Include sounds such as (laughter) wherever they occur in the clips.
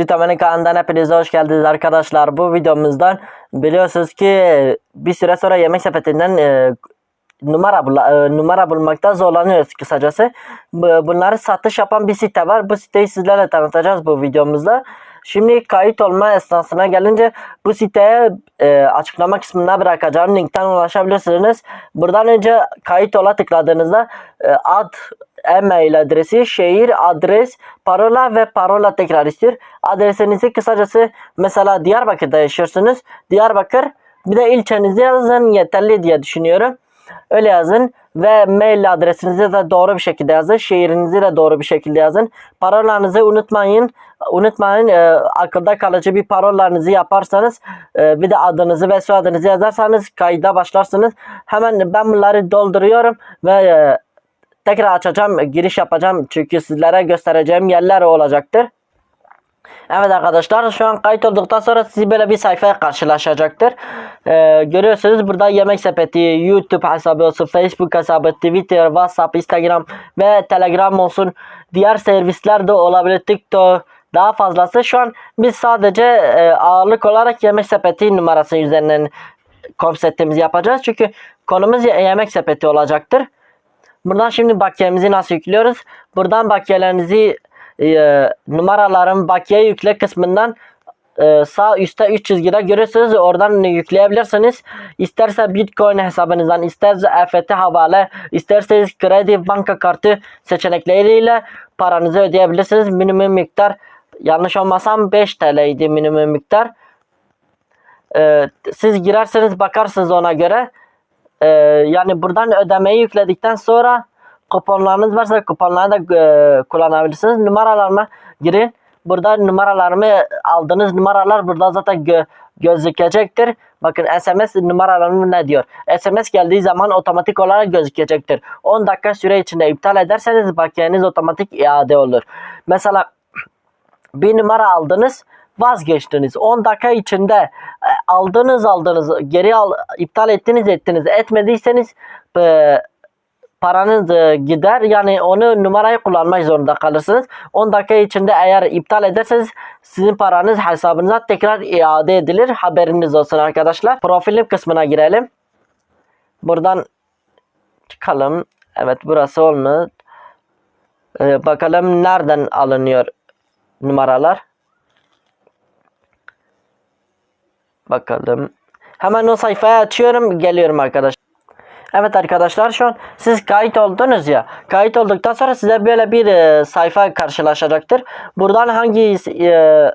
Çitaman'ın kanalından hepinize hoş geldiniz arkadaşlar. Bu videomuzdan biliyorsunuz ki e, bir süre sonra yemek sepetinden e, numara bula, e, numara bulmakta zorlanıyoruz kısacası. Bu- Bunları satış yapan bir site var. Bu siteyi sizlerle tanıtacağız bu videomuzda. Şimdi kayıt olma esnasına gelince bu siteye e, açıklama kısmına bırakacağım linkten ulaşabilirsiniz. Buradan önce kayıt ola tıkladığınızda e, ad, e-mail adresi, şehir, adres, parola ve parola tekrar istiyor. Adresinizi kısacası mesela Diyarbakır'da yaşıyorsunuz. Diyarbakır bir de ilçenizi yazın yeterli diye düşünüyorum. Öyle yazın ve mail adresinizi de doğru bir şekilde yazın. Şehrinizi de doğru bir şekilde yazın. Parolanızı unutmayın. Unutmayın e, akılda kalıcı bir parolanızı yaparsanız e, bir de adınızı ve soyadınızı yazarsanız kayda başlarsınız. Hemen ben bunları dolduruyorum ve e, tekrar açacağım, giriş yapacağım. Çünkü sizlere göstereceğim yerler olacaktır. Evet arkadaşlar şu an kayıt olduktan sonra sizi böyle bir sayfaya karşılaşacaktır. Ee, görüyorsunuz burada yemek sepeti, YouTube hesabı olsun, Facebook hesabı, Twitter, WhatsApp, Instagram ve Telegram olsun. Diğer servisler de olabilir. TikTok daha fazlası. Şu an biz sadece e, ağırlık olarak yemek sepeti numarası üzerinden konseptimizi yapacağız. Çünkü konumuz ye- yemek sepeti olacaktır. Buradan şimdi bakiyemizi nasıl yüklüyoruz? Buradan bakiyelerinizi e, numaraların bakiye yükle kısmından e, sağ üstte 3 çizgide görüyorsunuz. Oradan yükleyebilirsiniz. İsterse Bitcoin hesabınızdan, isterse EFT havale, isterseniz kredi banka kartı seçenekleriyle paranızı ödeyebilirsiniz. Minimum miktar yanlış olmasam 5 TL idi minimum miktar. E, siz girerseniz bakarsınız ona göre. Ee, yani buradan ödemeyi yükledikten sonra kuponlarınız varsa kuponları da e, kullanabilirsiniz. Numaralarıma girin. Burada numaralarımı aldığınız numaralar burada zaten gö- gözükecektir. Bakın SMS numaralarım ne diyor? SMS geldiği zaman otomatik olarak gözükecektir. 10 dakika süre içinde iptal ederseniz bakiyeniz otomatik iade olur. Mesela bir numara aldınız vazgeçtiniz 10 dakika içinde e, aldınız aldınız geri al, iptal ettiniz ettiniz etmediyseniz e, paranız e, gider. Yani onu numarayı kullanmak zorunda kalırsınız. 10 dakika içinde eğer iptal ederseniz sizin paranız hesabınıza tekrar iade edilir. Haberiniz olsun arkadaşlar. Profilim kısmına girelim. Buradan çıkalım. Evet burası olmuyor. E, bakalım nereden alınıyor numaralar? Bakalım. Hemen o sayfayı açıyorum. Geliyorum arkadaşlar. Evet arkadaşlar şu an siz kayıt oldunuz ya. Kayıt olduktan sonra size böyle bir e, sayfa karşılaşacaktır. Buradan hangi e,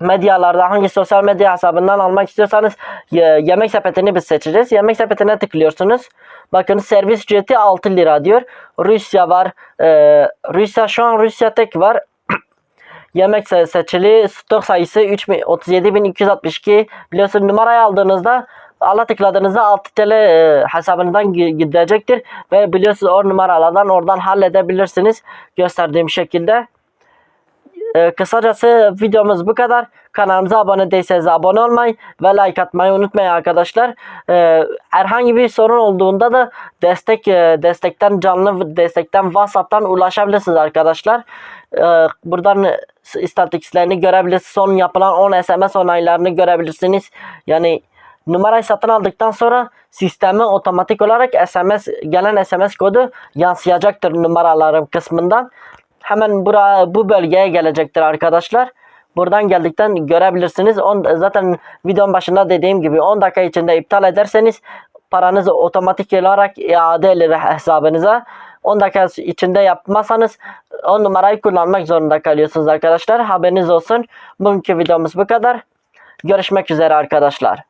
medyalarda hangi sosyal medya hesabından almak istiyorsanız e, yemek sepetini biz seçeceğiz. Yemek sepetine tıklıyorsunuz. Bakın servis ücreti 6 lira diyor. Rusya var. E, Rusya şu an Rusya tek var. (clears throat) Yemek se- seçili stok sayısı 37262 biliyorsun numarayı aldığınızda ala tıkladığınızda 6 TL e, hesabınızdan gi- gidecektir ve biliyorsunuz o numaralardan oradan halledebilirsiniz gösterdiğim şekilde. E, kısacası videomuz bu kadar. Kanalımıza abone değilseniz abone olmayı ve like atmayı unutmayın arkadaşlar. E, herhangi bir sorun olduğunda da destek e, destekten canlı destekten WhatsApp'tan ulaşabilirsiniz arkadaşlar. E, buradan istatistiklerini görebilirsiniz. Son yapılan 10 SMS onaylarını görebilirsiniz. Yani numarayı satın aldıktan sonra sisteme otomatik olarak SMS gelen SMS kodu yansıyacaktır numaralarım kısmından. Hemen bura, bu bölgeye gelecektir arkadaşlar. Buradan geldikten görebilirsiniz. On, zaten videonun başında dediğim gibi 10 dakika içinde iptal ederseniz paranızı otomatik olarak iade edilir hesabınıza. 10 dakika içinde yapmazsanız o numarayı kullanmak zorunda kalıyorsunuz arkadaşlar. Haberiniz olsun. Bugünkü videomuz bu kadar. Görüşmek üzere arkadaşlar.